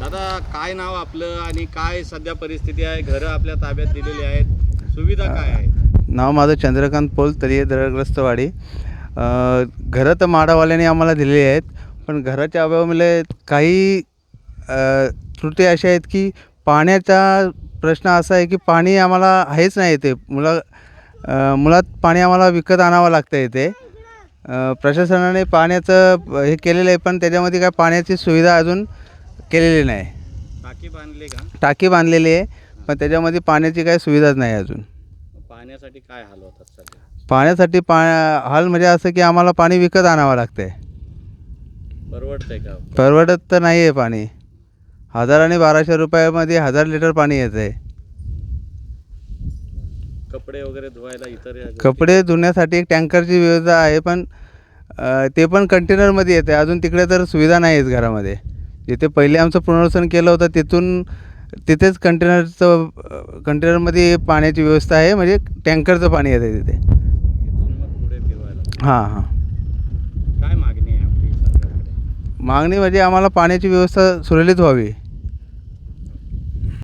दादा काय नाव आपलं आणि काय सध्या परिस्थिती आहे? घरं आपल्या ताब्यात दिलेली आहेत. सुविधा काय आहे? नाव माझं चंद्रकांत पोल तरी दरग्रस्तवाडी घरं तर माडावाल्याने आम्हाला दिलेली आहेत पण घराच्या अभावामुळे काही त्रुटी अशा आहेत की पाण्याचा प्रश्न असा आहे की पाणी आम्हाला आहेच नाही इथे. मुला मुळात पाणी आम्हाला विकत आणावं लागतं इथे. प्रशासनाने पाण्याचं हे केलेलं आहे पण त्याच्यामध्ये काय पाण्याची सुविधा अजून केलेली नाही. टाकी बांधली का? टाकी बांधलेली आहे पण त्याच्यामध्ये पाण्याची काही सुविधाच नाही अजून. पाण्यासाठी काय हाल होतात सध्या? पाण्यासाठी पा हाल म्हणजे असं की आम्हाला पाणी विकत आणावं लागतं आहे परवडतंय का? परवडत तर नाही आहे पाणी. हजार आणि बाराशे रुपयामध्ये हजार लिटर पाणी येतं आहे कपडे वगैरे धुवायला इतर कपडे धुण्यासाठी एक टँकरची व्यवस्था आहे पण ते पण कंटेनरमध्ये येते अजून तिकडे तर सुविधा नाही आहेत घरामध्ये. जिथे पहिले आमचं पुनर्वसन केलं होतं तिथून तिथेच कंटेनरचं कंटेनरमध्ये पाण्याची व्यवस्था आहे म्हणजे टँकरचं पाणी येतं तिथे. पुढे फिरवायला. हां हां. काय मागणी आहे आपली मागणी म्हणजे आम्हाला पाण्याची व्यवस्था सुरळीत व्हावी.